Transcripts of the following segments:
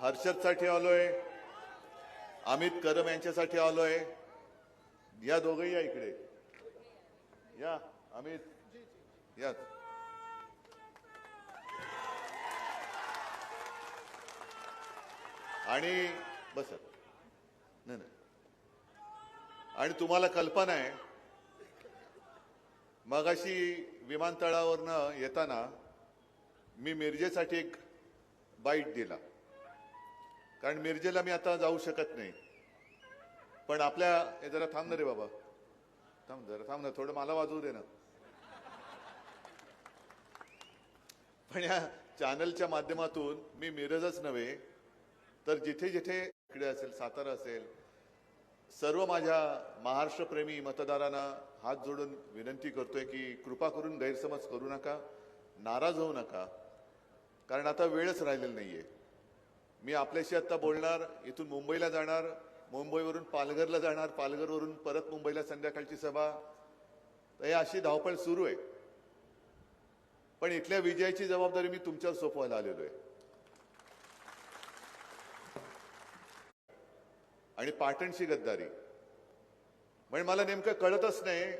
हर्षदसाठी आलोय अमित करम यांच्यासाठी आलोय. या दोघंही या इकडे. या अमित. या. आणि बस. नाही नाही. आणि तुम्हाला कल्पना आहे मगाशी विमानतळावरनं येताना मी मिरजेसाठी एक बाईट दिला. कारण मिरजेला मी आता जाऊ शकत नाही. पण आपल्या हे जरा थांब ना रे बाबा. थांब जरा थांब ना थोडं मला वाजवू दे ना. पण या चॅनलच्या माध्यमातून मी मिरजच नव्हे तर जिथे जिथे इकडे असेल सातारा असेल सर्व माझ्या महाराष्ट्रप्रेमी मतदारांना हात जोडून विनंती करतोय की कृपा करून गैरसमज करू नका नाराज होऊ नका कारण आता वेळच राहिलेला नाहीये. मी आपल्याशी आता बोलणार इथून मुंबईला जाणार मुंबईवरून पालघरला जाणार पालघरवरून परत मुंबईला संध्याकाळची सभा. तर हे अशी धावपळ सुरू आहे. पण इथल्या विजयाची जबाबदारी मी तुमच्यावर सोपवायला आलेलो आहे. आणि पाटणची गद्दारी. म्हणजे मला नेमकं कळतच नाही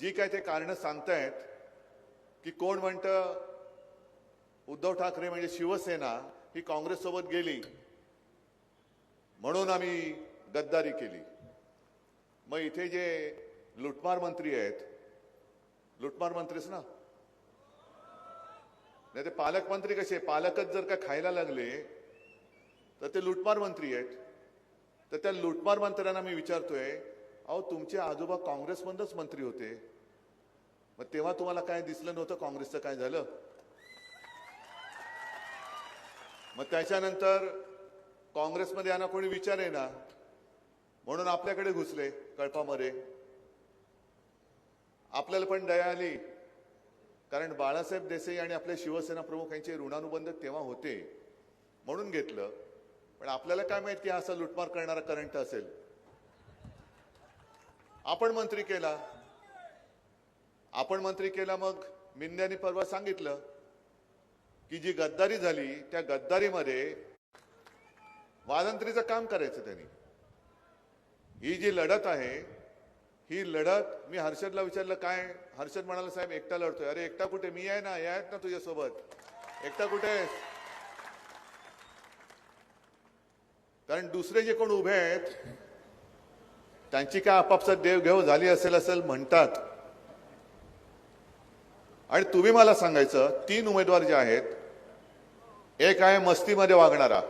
जी काय ते कारण सांगतायत की कोण म्हणतं उद्धव ठाकरे म्हणजे शिवसेना ही काँग्रेससोबत गेली. म्हणून आम्ही गद्दारी केली. मग इथे जे लुटमार मंत्री आहेत लुटमार मंत्रीच ना? नाही ते पालकमंत्री कसे? पालकच जर का खायला लागले तर ते लुटमार मंत्री आहेत. तर त्या लुटमार मंत्र्यांना मी विचारतोय अहो तुमचे आजोबा काँग्रेसमधूनच मंत्री होते. मग तेव्हा तुम्हाला काय दिसलं नव्हतं? काँग्रेसचं काय झालं? मग त्याच्यानंतर काँग्रेसमध्ये यांना कोणी विचारे ना म्हणून आपल्याकडे घुसले कळपामध्ये. आपल्याला पण दया आली. कारण बाळासाहेब देसाई आणि आपले शिवसेना प्रमुख यांचे ऋणानुबंध तेव्हा होते म्हणून घेतलं. पण आपल्याला काय माहीत की हा असा लुटमार करणारा करंट असेल? आपण मंत्री केला. आपण मंत्री केला मग मिंद्यानी परवा सांगितलं. की जी गद्दारी झाली त्या गद्दारीमध्ये वादंत्रीचं काम करायचं त्यांनी. ही जी लढत आहे ही लढत मी हर्षदला विचारलं काय? हर्षद म्हणाला साहेब एकटा लढतोय. अरे एकटा कुठे? मी आहे ना या आहेत ना तुझ्यासोबत. एकटा कुठे आहेस? कारण दुसरे जे कोण उभे आहेत त्यांची काय आपापसात देवघेव झाली असेल असेल म्हणतात. आणि तुम्ही मला सांगायचं तीन उमेदवार जे आहेत एक आहे मस्तीमध्ये वागणारा.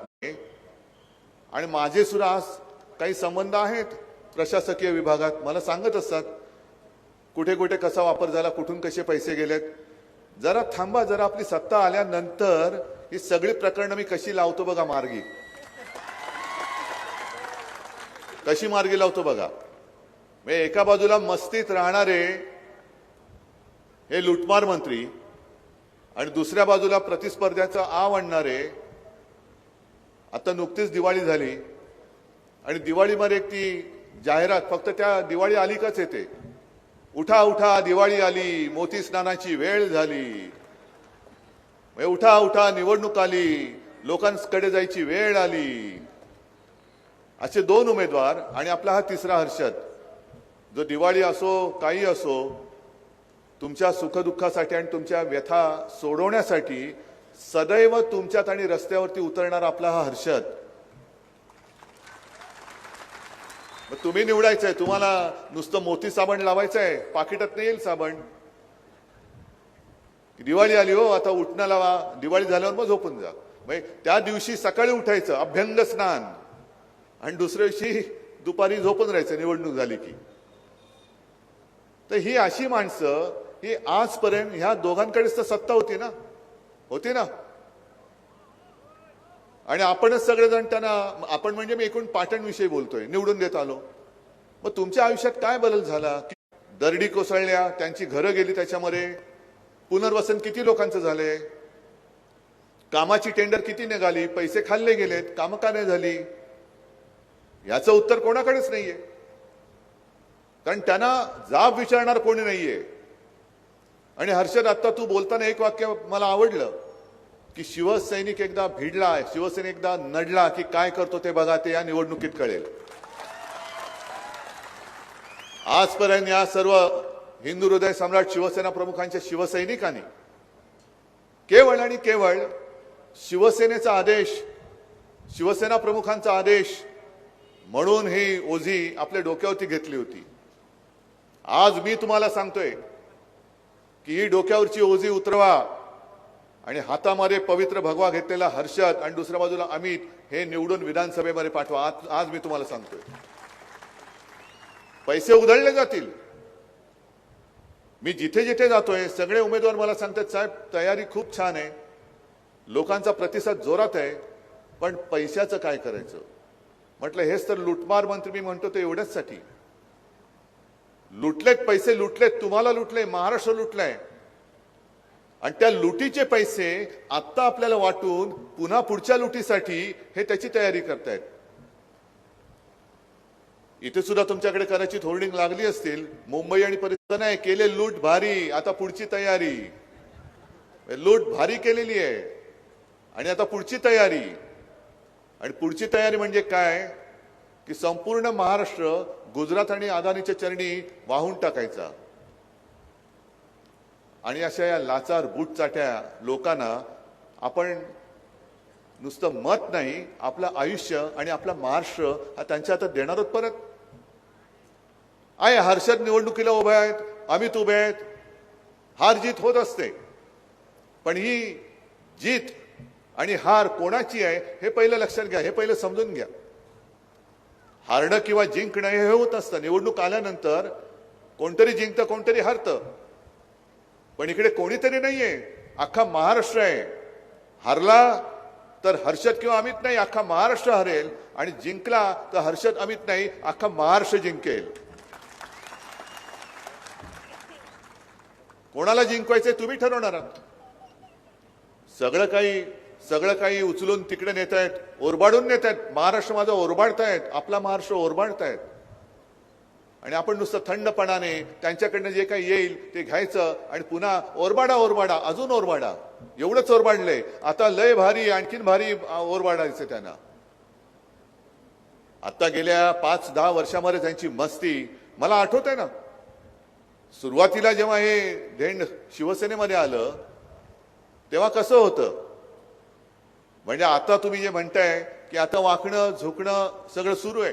आणि माझे सुद्धा आज काही संबंध आहेत प्रशासकीय विभागात. मला सांगत असतात कुठे कुठे कसा वापर झाला कुठून कसे पैसे गेलेत. जरा थांबा जरा आपली सत्ता आल्यानंतर ही सगळी प्रकरणं मी कशी लावतो बघा मार्गी. कशी मार्गी लावतो बघा. म्हणजे एका बाजूला मस्तीत राहणारे हे लुटमार मंत्री आणि दुसऱ्या बाजूला प्रतिस्पर्ध्याचा आव आणणारे आता नुकतीच दिवाळी झाली आणि दिवाळीमध्ये एक ती जाहिरात फक्त त्या दिवाळी आली काच येते. उठा उठा दिवाळी आली मोती स्नानाची वेळ झाली. म्हणजे उठा उठा निवडणूक आली लोकांकडे जायची वेळ आली. असे दोन उमेदवार आणि आपला हा तिसरा हर्षद. जो दिवाळी असो काही असो तुमच्या सुखदुःखासाठी आणि तुमच्या व्यथा सोडवण्यासाठी सदैव तुमच्यात आणि रस्त्यावरती उतरणारा आपला हा हर्षद. मग तुम्ही निवडायचंय तुम्हाला नुसतं मोती साबण लावायचंय पाकिटात नाही येईल साबण. दिवाळी आली हो आता उठणं लावा. दिवाळी झाल्यावर मग झोपून जा. म्हणजे त्या दिवशी सकाळी उठायचं अभ्यंग स्नान. आणि दुसऱ्या दिवशी दुपारी झोपून राहायचं निवडणूक झाली की. तर ही अशी माणसं ही आजपर्यंत ह्या दोघांकडेच तर सत्ता होती ना? होती ना? आणि आपणच सगळेजण त्यांना आपण म्हणजे मी एकूण पाटणविषयी बोलतोय निवडून देत आलो. मग तुमच्या आयुष्यात काय बदल झाला? दरडी कोसळल्या त्यांची घरं गेली त्याच्यामध्ये. पुनर्वसन किती लोकांचं झाले? कामाची टेंडर किती निघाली? पैसे खाल्ले गेलेत कामं का नाही झाली? याचं उत्तर कोणाकडेच नाहीये. कारण त्यांना जाब विचारणार कोणी नाहीये. आणि हर्षद आत्ता तू बोलताना एक वाक्य मला आवडलं की शिवसैनिक एकदा भिडला शिवसैनिक एकदा नडला की काय करतो ते बघा ते या निवडणुकीत कळेल. आजपर्यंत या सर्व हिंदू हृदय सम्राट शिवसेना प्रमुखांच्या शिवसैनिकांनी केवळ आणि केवळ शिवसेनेचा आदेश शिवसेना प्रमुखांचा आदेश म्हणून ही ओझी आपल्या डोक्यावरती घेतली होती. आज मी तुम्हाला सांगतोय की ही डोक्यावरची ओझी उतरवा. आणि हातामध्ये पवित्र भगवा घेतलेला हर्षद आणि दुसऱ्या बाजूला अमित हे निवडून विधानसभेमध्ये पाठवा. आज आज मी तुम्हाला सांगतोय. पैसे उधळले जातील. मी जिथे जिथे जातोय सगळे उमेदवार मला सांगतात साहेब तयारी खूप छान आहे. लोकांचा प्रतिसाद जोरात आहे पण पैशाचं काय करायचं? म्हटलं हेच तर लुटमार मंत्री मी म्हणतो ते एवढ्याचसाठी. लुटलेत पैसे लुटलेत तुम्हाला लुटले महाराष्ट्र लुटलाय. आणि त्या लुटीचे पैसे आत्ता आपल्याला वाटून पुन्हा पुढच्या लुटीसाठी हे त्याची तयारी करतायत. इथे सुद्धा तुमच्याकडे कदाचित होल्डिंग लागली असतील. मुंबई आणि परिसर नाही केले लूट भारी आता पुढची तयारी. लूट भारी केलेली आहे. आणि आता पुढची तयारी. आणि पुढची तयारी म्हणजे काय? की संपूर्ण महाराष्ट्र गुजरात आणि अदानीच्या चरणी वाहून टाकायचा. आणि अशा या लाचार बुटचाट्या लोकांना आपण नुसतं मत नाही आपलं आयुष्य आणि आपला महाराष्ट्र हा त्यांच्या हातात देणार आहोत परत. आहे हर्षद निवडणुकीला उभे आहेत अमित उभे आहेत हार जीत होत असते. पण ही जीत आणि हार कोणाची आहे हे पहिलं लक्षात घ्या हे पहिलं समजून घ्या. हारणं किंवा जिंकणं हे होत असतं. निवडणूक आल्यानंतर कोणतरी जिंकतं कोणतरी हरतं. पण इकडे कोणीतरी नाहीये. अख्खा महाराष्ट्र आहे. हरला तर हर्षद किंवा अमित नाही अख्खा महाराष्ट्र हरेल. आणि जिंकला तर हर्षद अमित नाही अख्खा महाराष्ट्र जिंकेल. कोणाला जिंकवायचंय तुम्ही ठरवणार आहात. सगळं काही सगळं काही उचलून तिकडे नेत आहेत ओरबाडून नेत आहेत महाराष्ट्र माझा ओरबाडतायत. आपला महाराष्ट्र ओरबाडतायत. आणि आपण नुसतं थंडपणाने त्यांच्याकडनं जे काही येईल ते घ्यायचं आणि पुन्हा ओरबाडा ओरबाडा अजून ओरबाडा. एवढंच ओरबाडलंय. आता लय भारी आणखीन भारी ओरबाडायचं त्यांना. आता गेल्या पाच दहा वर्षामध्ये त्यांची मस्ती मला आठवत आहे ना. सुरुवातीला जेव्हा हे धेंड शिवसेनेमध्ये आलं तेव्हा कसं होतं? म्हणजे आता तुम्ही जे म्हणताय की आता वाकणं झुकणं सगळं सुरू आहे.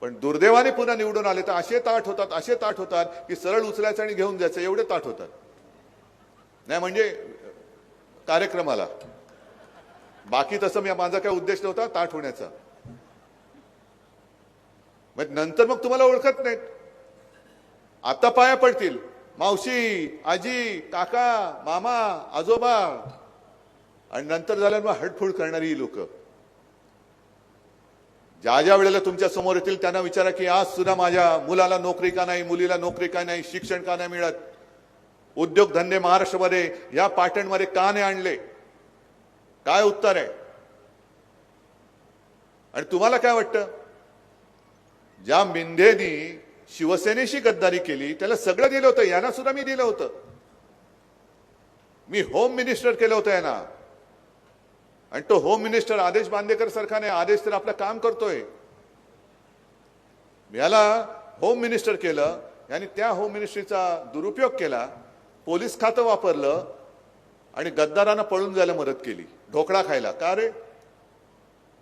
पण दुर्दैवाने पुन्हा निवडून आले तर असे ताट होतात असे ताट होतात की सरळ उचलायचं आणि घेऊन जायचं एवढे ताट होतात. नाही म्हणजे कार्यक्रमाला. बाकी तसं मी माझा काय उद्देश नव्हता ताट होण्याचा. मग नंतर मग तुम्हाला ओळखत नाहीत. आता पाया पडतील. मावशी आजी काका मामा आजोबा आणि नंतर झाल्यावर मग करणारी ही लोक. ज्या ज्या वेळेला तुमच्यासमोर येतील त्यांना विचारा की आज सुद्धा माझ्या मुलाला नोकरी का नाही मुलीला नोकरी का नाही शिक्षण का नाही मिळत. उद्योगधंदे महाराष्ट्रामध्ये या पाटणमध्ये का नाही आणले? काय उत्तर आहे? आणि तुम्हाला काय वाटतं? ज्या मिंधेनी शिवसेनेशी गद्दारी केली त्याला सगळं दिलं होतं यांना सुद्धा मी दिलं होतं. मी होम मिनिस्टर केलं होतं यांना. आणि तो होम मिनिस्टर आदेश बांदेकर सारखा नाही आदेश तर आपलं काम करतोय. याला होम मिनिस्टर केलं यांनी त्या होम मिनिस्ट्रीचा दुरुपयोग केला पोलीस खातं वापरलं आणि गद्दारांना पळून जायला मदत केली ढोकळा खायला. का रे?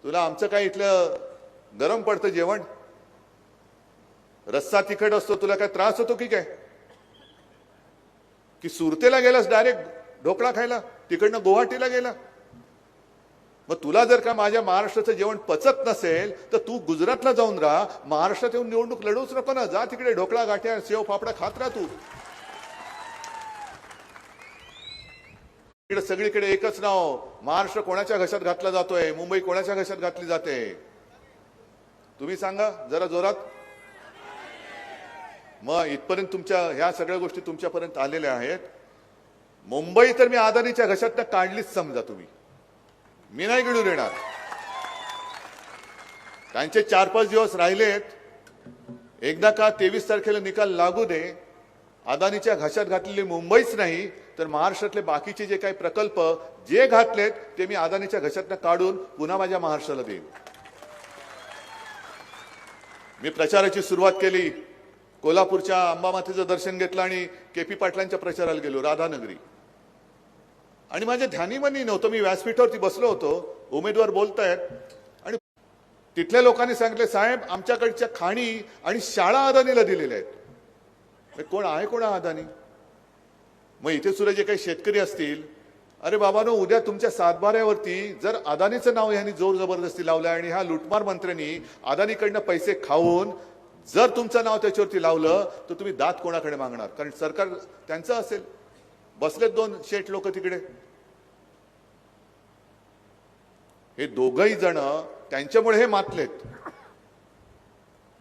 तुला आमचं काय इथलं गरम पडतं जेवण? रस्सा तिखट असतो तुला काय त्रास होतो की काय? की सुरतेला गेलास डायरेक्ट ढोकळा खायला तिकडनं गुवाहाटीला गेला? मग तुला जर का माझ्या महाराष्ट्राचं जेवण पचत नसेल तर तू गुजरातला जाऊन राहा. महाराष्ट्रात येऊन निवडणूक लढवूच नको ना. जा तिकडे ढोकळा गाठ्या सेव फापडा खात राहा तू. इकडे सगळीकडे एकच नाव. महाराष्ट्र कोणाच्या घशात घातला जातोय? मुंबई कोणाच्या घशात घातली जाते? तुम्ही सांगा जरा जोरात. मग इथपर्यंत तुमच्या ह्या सगळ्या गोष्टी तुमच्यापर्यंत आलेल्या आहेत. मुंबई तर मी आदानीच्या घशात काढलीच समजा तुम्ही. मी नाही घडून येणार. त्यांचे चार पाच दिवस राहिलेत. एकदा का तेवीस तारखेला निकाल लागू दे. अदानीच्या घशात घातलेली मुंबईच नाही तर महाराष्ट्रातले बाकीचे जे काही प्रकल्प जे घातलेत ते मी अदानीच्या घशातनं काढून पुन्हा माझ्या महाराष्ट्राला देईन. मी प्रचाराची सुरुवात केली. कोल्हापूरच्या अंबामातेचं दर्शन घेतलं आणि के पी पाटलांच्या प्रचाराला गेलो राधानगरी. आणि माझ्या ध्यानीमनी नव्हतं. मी व्यासपीठावरती बसलो होतो. उमेदवार बोलतायत. आणि तिथल्या लोकांनी सांगितले साहेब आमच्याकडच्या खाणी आणि शाळा अदानीला दिलेल्या आहेत. कोण आहे? कोण आहे अदानी? मग इथे सुद्धा जे काही शेतकरी असतील अरे बाबानो उद्या तुमच्या सातबाऱ्यावरती जर अदानीचं नाव ह्यांनी जोर जबरदस्ती लावलं आणि ह्या लुटमार मंत्र्यांनी अदानीकडनं पैसे खाऊन जर तुमचं नाव त्याच्यावरती लावलं तर तुम्ही दात कोणाकडे मागणार? कारण सरकार त्यांचं असेल. बसलेत दोन शेठ लोक तिकडे. हे दोघही जण त्यांच्यामुळे हे मातलेत.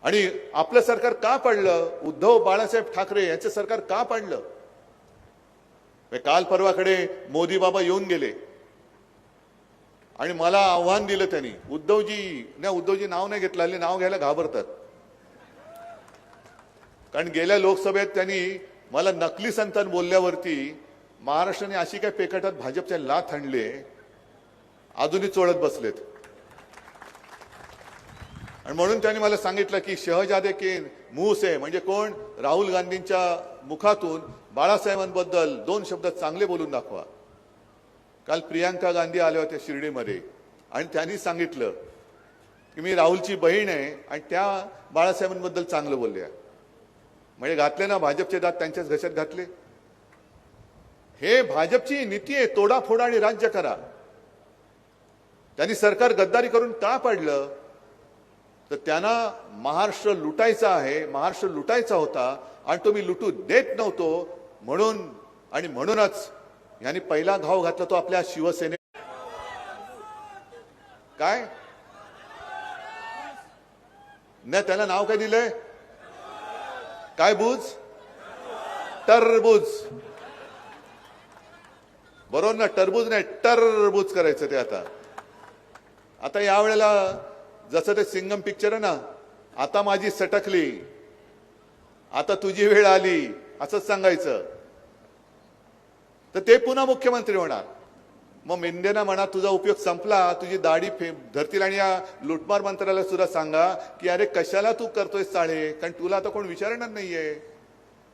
आणि आपलं सरकार का पडलं? उद्धव बाळासाहेब ठाकरे यांचं सरकार का पडलं? काल परवाकडे मोदी बाबा येऊन गेले. आणि मला आव्हान दिलं त्यांनी उद्धवजी नाही उद्धवजी नाव नाही घेतलं हल्ली नाव घ्यायला घाबरतात. कारण गेल्या लोकसभेत त्यांनी मला नकली संतान बोलल्यावरती महाराष्ट्राने अशी काय पेकटात भाजपच्या लाथ आणले अजूनही चोळत बसलेत. आणि म्हणून त्यांनी मला सांगितलं की शहजादे के मुंह आहे म्हणजे कोण? राहुल गांधींच्या मुखातून बाळासाहेबांबद्दल दोन शब्द चांगले बोलून दाखवा. काल प्रियांका गांधी आल्या होत्या शिर्डीमध्ये. आणि त्यांनी सांगितलं की मी राहुलची बहीण आहे आणि त्या बाळासाहेबांबद्दल चांगलं बोलल्या म्हणजे घातले ना भाजपचे दात त्यांच्याच घशात घातले? हे भाजपची नीती आहे तोडाफोडा आणि राज्य करा. त्यांनी सरकार गद्दारी करून का पाडलं? तर त्यांना महाराष्ट्र लुटायचा आहे महाराष्ट्र लुटायचा होता आणि तो मी लुटू देत नव्हतो म्हणून आणि म्हणूनच यांनी पहिला घाव घातला तो आपल्या शिवसेने काय? नाही त्याला नाव काय दिलंय? काय बुज? टरबूज. बरोबर ना टरबूज नाही टरबूज करायचं ते आता. आता यावेळेला जसं ते सिंगम पिक्चर आहे ना आता माझी सटकली. आता तुझी वेळ आली असंच सांगायचं. तर ते पुन्हा मुख्यमंत्री होणार. मग मेंढेना म्हणा तुझा उपयोग संपला तुझी दाढी फे धरतील आणि या लुटमार मंत्र्याला सुद्धा सांगा की अरे कशाला तू करतोय चाळे कारण तुला आता कोण विचारणार नाहीये.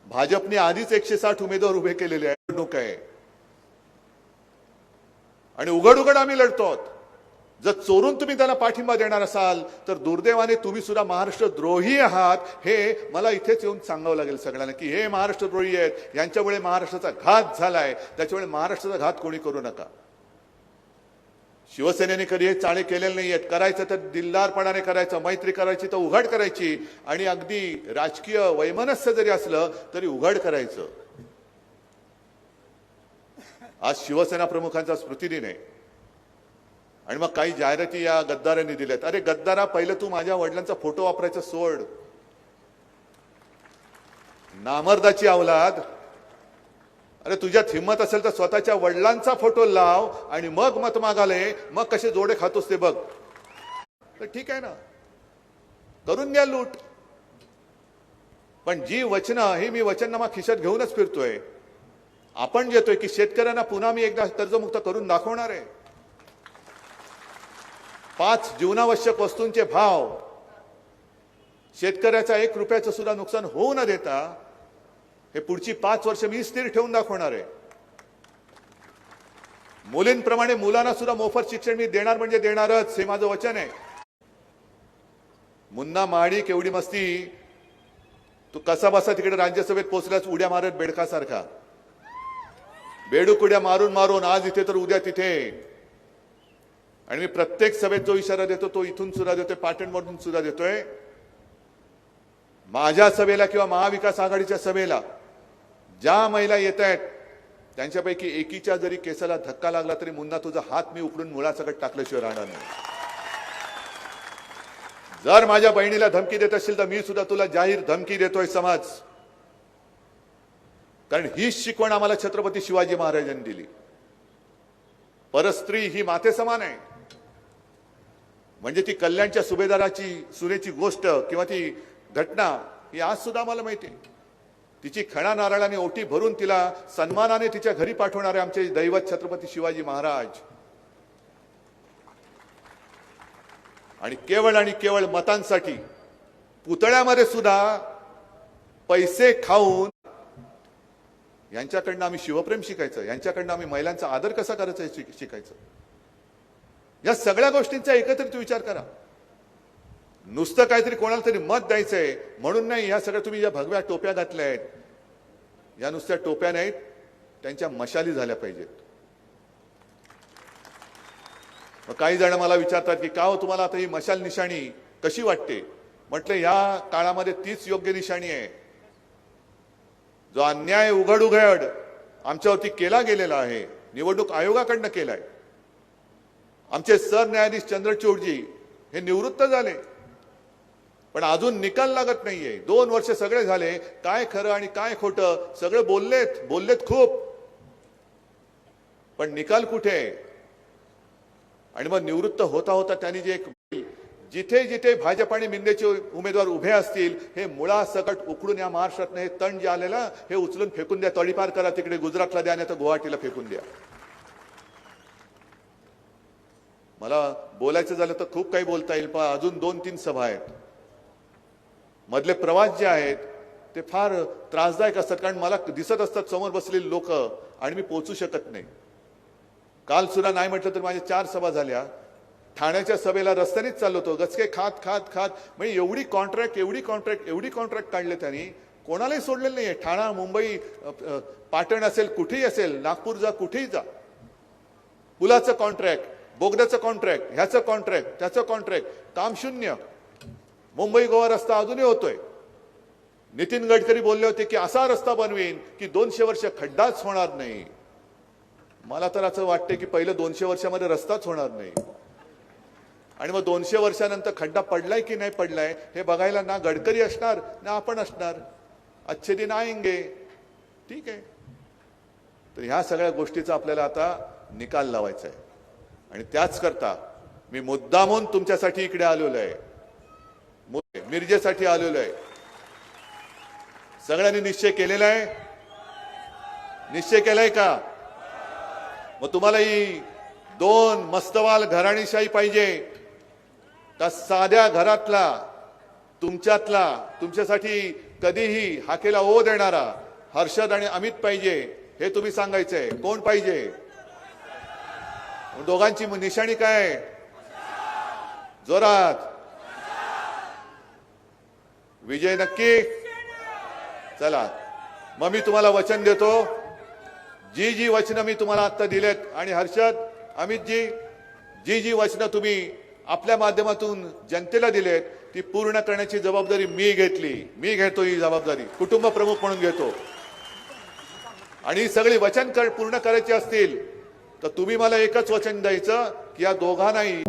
भाजपने आधीच एकशे साठ उमेदवार उभे केलेले आहे निवडणूक आहे. आणि उघड उघड आम्ही लढतो आहोत जर चोरून तुम्ही त्याला पाठिंबा देणार असाल तर दुर्दैवाने तुम्ही सुद्धा महाराष्ट्र द्रोही आहात हे मला इथेच येऊन सांगावं लागेल सगळ्यांना की हे महाराष्ट्र द्रोही आहेत यांच्यामुळे महाराष्ट्राचा घात झालाय त्याच्यामुळे महाराष्ट्राचा घात कोणी करू नका. शिवसेनेने कधी हे चाळे केलेले नाही आहेत करायचं तर दिलदारपणाने करायचं मैत्री करायची तर उघड करायची आणि अगदी राजकीय वैमनस्य जरी असलं तरी उघड करायचं. आज शिवसेना प्रमुखांचा स्मृतिदिन आहे. आणि मग काही जाहिराती या गद्दारांनी दिल्यात. अरे गद्दारा पहिलं तू माझ्या वडिलांचा फोटो वापरायचा सोड. नामर्दाची अवलाद अरे तुझ्यात हिंमत असेल तर स्वतःच्या वडिलांचा फोटो लाव आणि मग मत मागाले. मग कसे जोडे खातोस ते बघ. तर ठीक आहे ना? करून घ्या लूट. पण जी वचनं ही मी वचननामा खिशात घेऊनच फिरतोय. आपण घेतोय की शेतकऱ्यांना पुन्हा मी एकदा कर्जमुक्त करून दाखवणार आहे. पाच जीवनावश्यक वस्तूंचे भाव. शेतकऱ्याचा एक रुपयाचं सुद्धा नुकसान होऊ न देता हे पुढची पाच वर्ष मी स्थिर ठेवून दाखवणार आहे. मुलींप्रमाणे मुलांना सुद्धा मोफत शिक्षण मी देणार म्हणजे देणारच हे माझं वचन आहे. मुन्ना माडी केवढी मस्ती. तू कसा बसा तिकडे राज्यसभेत पोचलाच उड्या मारत बेडकासारखा. बेडूकुड्या मारून मारून आज इथे तर उद्या तिथे आणि मी प्रत्येक सभेत जो इशारा देतो तो इथून सुद्धा देतोय पाटणमधून सुद्धा देतोय माझ्या सभेला किंवा महाविकास आघाडीच्या सभेला ज्या महिला येत आहेत त्यांच्यापैकी एकीच्या जरी केसाला धक्का लागला तरी मुन्ना तुझा हात मी उकडून मुळासकट टाकल्याशिवाय राहणार नाही जर माझ्या बहिणीला धमकी देत असेल तर मी सुद्धा तुला जाहीर धमकी देतोय समाज कारण हीच शिकवण आम्हाला छत्रपती शिवाजी महाराजांनी दिली. परस्त्री ही माते समान आहे. म्हणजे ती कल्याणच्या सुभेदाराची सुनेची गोष्ट किंवा ती घटना ही आज सुद्धा आम्हाला माहिती आहे. तिची खणा नारळाने ओटी भरून तिला सन्मानाने तिच्या घरी पाठवणारे आमचे दैवत छत्रपती शिवाजी महाराज. आणि केवळ आणि केवळ मतांसाठी पुतळ्यामध्ये सुद्धा पैसे खाऊन यांच्याकडनं आम्ही शिवप्रेम शिकायचं यांच्याकडनं आम्ही महिलांचा आदर कसा करायचा हे शिक- शिकायचं. या सगळ्या गोष्टींचा एकत्रित विचार करा. नुसतं काहीतरी कोणाला तरी मत द्यायचंय म्हणून नाही ह्या सगळ्या तुम्ही ज्या भगव्या टोप्या घातल्या आहेत या नुसत्या टोप्या नाहीत त्यांच्या मशाली झाल्या पाहिजेत. मग काही जण मला विचारतात की का हो तुम्हाला आता ही मशाल निशाणी कशी वाटते? म्हटलं या काळामध्ये तीच योग्य निशाणी आहे. जो अन्याय उघड उघड आमच्यावरती केला गेलेला आहे निवडणूक आयोगाकडनं केलाय. आमचे सरन्यायाधीश चंद्रचूडजी हे निवृत्त झाले. पण अजून निकाल लागत नाहीये. दोन वर्ष सगळे झाले काय खरं आणि काय खोटं सगळे बोललेत बोललेत खूप. पण निकाल कुठे? आहे? आणि मग निवृत्त होता होता त्यांनी जे एक जिथे जिथे भाजप आणि मिंदेचे उमेदवार उभे असतील हे मुळासकट उकडून या महाराष्ट्रातनं हे तण जे आलेलं हे उचलून फेकून द्या तळीपार करा तिकडे गुजरातला द्या नाही तर गुवाहाटीला फेकून द्या. मला बोलायचं झालं तर खूप काही बोलता येईल पण अजून दोन तीन सभा आहेत. मधले प्रवास जे आहेत ते फार त्रासदायक असतात कारण मला दिसत असतात समोर बसलेली लोक आणि मी पोचू शकत नाही. काल सुद्धा नाही म्हटलं तर माझ्या चार सभा झाल्या. ठाण्याच्या सभेला रस्त्यानेच चाललो होतो. गचके खात खात खात. म्हणजे एवढी कॉन्ट्रॅक्ट एवढी कॉन्ट्रॅक्ट एवढी कॉन्ट्रॅक्ट काढले त्यांनी. कोणालाही सोडलेलं नाही आहे ठाणा मुंबई पाटण असेल कुठेही असेल नागपूर जा कुठेही जा. पुलाचं कॉन्ट्रॅक्ट बोगद्याचं कॉन्ट्रॅक्ट ह्याचं कॉन्ट्रॅक्ट त्याचं कॉन्ट्रॅक्ट काम शून्य. मुंबई गोवा रस्ता अजूनही होतोय. नितीन गडकरी बोलले होते की असा रस्ता बनवेन की दोनशे वर्ष खड्डाच होणार नाही. मला तर असं वाटतं की पहिलं दोनशे वर्षामध्ये रस्ताच होणार नाही. आणि मग दोनशे वर्षानंतर खड्डा पडलाय की नाही पडलाय हे बघायला ना गडकरी असणार ना आपण असणार. अच्छे दिन आएंगे. ठीक आहे. तर ह्या सगळ्या गोष्टीचा आपल्याला आता निकाल लावायचा आहे आणि त्याच करता मी मुद्दामून तुमच्यासाठी इकडे आलेलो आहे मिरजेसाठी आलेलो आहे सगळ्यांनी निश्चय केलेला आहे निश्चय केलाय का? मग तुम्हाला ही दोन मस्तवाल घराणीशाही पाहिजे. त्या साध्या घरातला तुमच्यातला तुमच्यासाठी कधीही हाकेला ओ देणारा हर्षद आणि अमित पाहिजे हे तुम्ही सांगायचंय. कोण पाहिजे? दोघांची निशाणी काय जोरात. विजय नक्की. चला. मग मी तुम्हाला वचन देतो. जी जी वचनं मी तुम्हाला आता दिलेत आणि हर्षद अमितजी जी जी वचनं तुम्ही आपल्या माध्यमातून जनतेला दिलेत ती पूर्ण करण्याची जबाबदारी मी घेतली. मी घेतो ही जबाबदारी. कुटुंब प्रमुख म्हणून घेतो. आणि सगळी वचन कर- पूर्ण करायची असतील तर तुम्ही मला एकच वचन द्यायचं की या दोघांनाही